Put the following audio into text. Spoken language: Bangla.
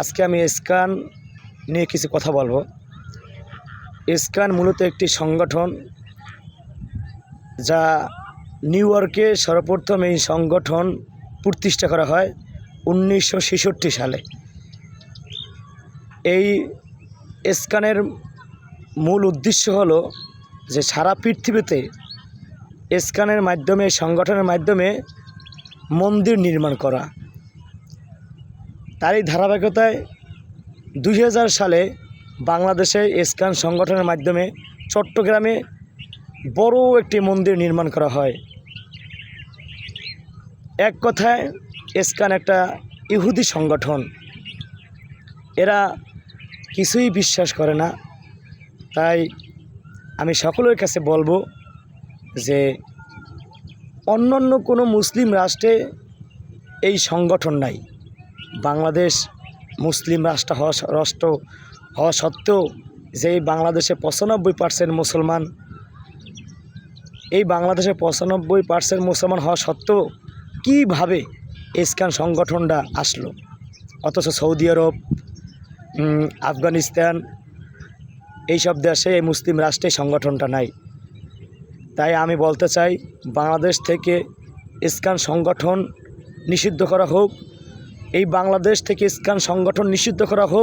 আজকে আমি স্কান নিয়ে কিছু কথা বলব। স্কান মূলত একটি সংগঠন যা নিউ ইয়র্কে সর্বপ্রথম এই সংগঠন প্রতিষ্ঠা করা হয় উনিশশো ছেষট্টি সালে। এই স্কানের মূল উদ্দেশ্য হলো যে সারা পৃথিবীতে স্কানের মাধ্যমে, সংগঠনের মাধ্যমে মন্দির নির্মাণ করা। তারই ধারাবাহিকতায় দুই হাজার সালে বাংলাদেশে স্কান সংগঠনের মাধ্যমে চট্টগ্রামে বড় একটি মন্দির নির্মাণ করা হয়। এক কথায় স্কান একটা ইহুদি সংগঠন। এরা কিছুই বিশ্বাস করে না। তাই আমি সকলের কাছে বলব যে অন্যান্য কোনো মুসলিম রাষ্ট্রে এই সংগঠন নাই। বাংলাদেশ মুসলিম রাষ্ট্র হওয়া রাষ্ট্র হওয়া সত্ত্বেও যে এই বাংলাদেশে পঁচানব্বই পার্সেন্ট মুসলমান, এই বাংলাদেশে পঁচানব্বই পার্সেন্ট মুসলমান হওয়া সত্ত্বেও কীভাবে ইস্কান সংগঠনটা আসলো? অথচ সৌদি আরব আফগানিস্তান, এইসব দেশে এই মুসলিম রাষ্ট্রে সংগঠনটা নাই। তাই আমি বলতে চাই, বাংলাদেশ থেকে ইস্কান সংগঠন নিষিদ্ধ করা হোক এই বাংলাদেশ থেকে ইস্কান সংগঠন নিষিদ্ধ করা হোক।